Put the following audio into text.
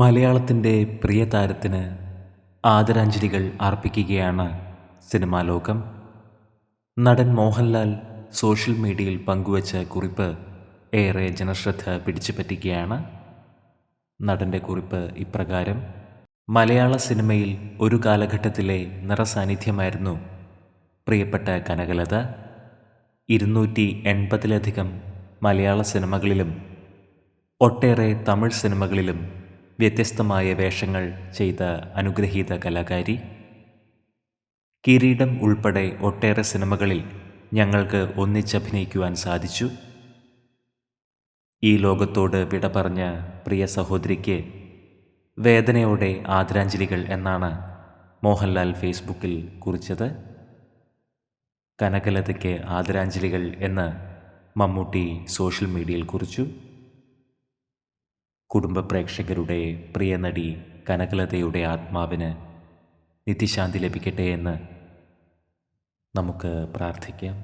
മലയാളത്തിന്റെ പ്രിയ താരത്തിന് ആദരാഞ്ജലികൾ അർപ്പിക്കുകയാണ് സിനിമാ ലോകം. നടൻ മോഹൻലാൽ സോഷ്യൽ മീഡിയയിൽ പങ്കുവച്ച കുറിപ്പ് ഏറെ ജനശ്രദ്ധ പിടിച്ചുപറ്റുകയാണ്. നടന്റെ കുറിപ്പ് ഇപ്രകാരം മലയാള സിനിമയിൽ ഒരു കാലഘട്ടത്തിലെ നിറസാന്നിധ്യമായിരുന്നു പ്രിയപ്പെട്ട കനകലത. ഇരുന്നൂറ്റി എൺപതിലധികം മലയാള സിനിമകളിലും ഒട്ടേറെ തമിഴ് സിനിമകളിലും വ്യത്യസ്തമായ വേഷങ്ങൾ ചെയ്ത അനുഗ്രഹീത കലാകാരി. കിരീടം ഉൾപ്പെടെ ഒട്ടേറെ സിനിമകളിൽ ഞങ്ങൾക്ക് ഒന്നിച്ചഭിനയിക്കുവാൻ സാധിച്ചു. ഈ ലോകത്തോട് വിട പറഞ്ഞ പ്രിയ സഹോദരിക്ക് വേദനയോടെ ആദരാഞ്ജലികൾ എന്നാണ് മോഹൻലാൽ ഫേസ്ബുക്കിൽ കുറിച്ചത്. കനകലതയ്ക്ക് ആദരാഞ്ജലികൾ എന്ന് മമ്മൂട്ടി സോഷ്യൽ മീഡിയയിൽ കുറിച്ചു. കുടുംബ പ്രേക്ഷകരുടെ പ്രിയ നടി കനകലതയുടെ ആത്മാവിന് നിത്യശാന്തി ലഭിക്കട്ടെ എന്ന് നമുക്ക് പ്രാർത്ഥിക്കാം.